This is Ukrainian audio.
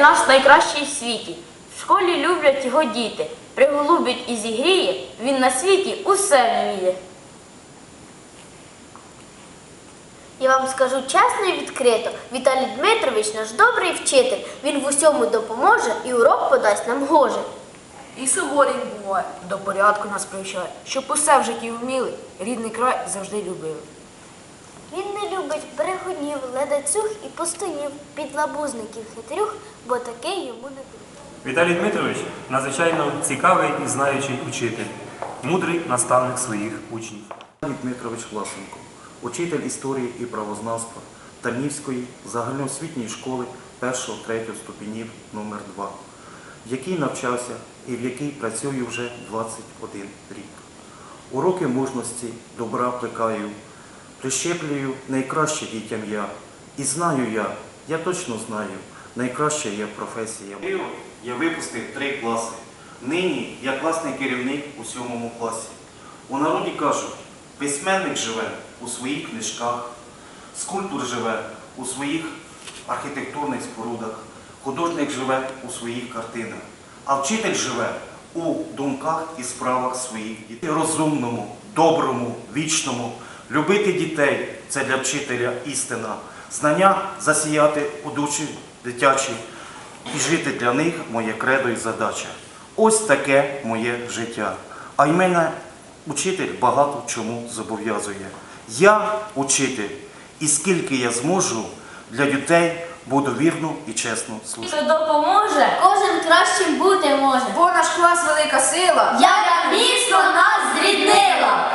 наш найкращий в світі. В школі люблять його діти. Приголубить і зігріє, він на світі усе вміє. Я вам скажу чесно і відкрито, Віталій Дмитрович наш добрий вчитель. Він в усьому допоможе і урок подасть нам гоже. І суворий буває, до порядку нас привчає, щоб усе в житті вміли, рідний край завжди любили. Він не любить брехунів, ледацюг і пустунів, підлабузників хитрюх, бо такий йому не друг. Віталій Дмитрович надзвичайно цікавий і знаючий учитель, мудрий наставник своїх учнів. Віталій Дмитрович Власенко, учитель історії і правознавства Тарнівської загальноосвітньої школи 1-3 ступенів номер 2 в якій навчався і в якій працюю вже 21 рік. Уроки мужності, добра плекаю, прищеплюю найкраще дітям я. І знаю я, я точно знаю, найкраща є професія. Я випустив три класи. Нині я класний керівник у сьомому класі. У народі кажуть, письменник живе у своїх книжках, скульптор живе у своїх архітектурних спорудах, художник живе у своїх картинах, а вчитель живе у думках і справах своїх дітей. Розумному, доброму, вічному, любити дітей це для вчителя істина. Знання засіяти у душі дитячі і жити для них моє кредо і задача. Ось таке моє життя. А й мене учитель багато чому зобов'язує. Я учитель, і скільки я зможу для дітей буду вірно і чесно служити. Хто допоможе, Кожен кращим бути може. Бо наш клас велика сила. Яка міцно нас зріднила.